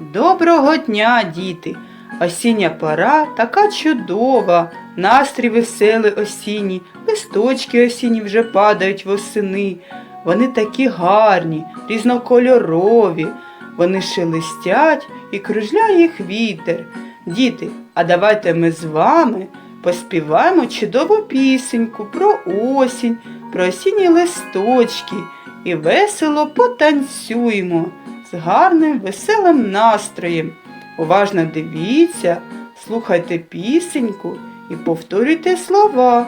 Доброго дня, діти! Осіння пора така чудова, настрій веселий осінній, листочки осінні вже падають восени. Вони такі гарні, різнокольорові, вони шелестять і кружляє їх вітер. Діти, а давайте ми з вами поспіваємо чудову пісеньку про осінь, про осінні листочки і весело потанцюємо з гарним веселим настроєм. Уважно дивіться, слухайте пісеньку і повторюйте слова,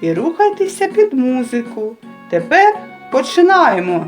і рухайтеся під музику. Тепер починаємо.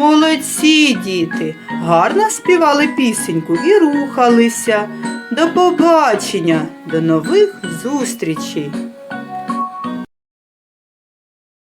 Молодці, діти! Гарно співали пісеньку і рухалися. До побачення, до нових зустрічей!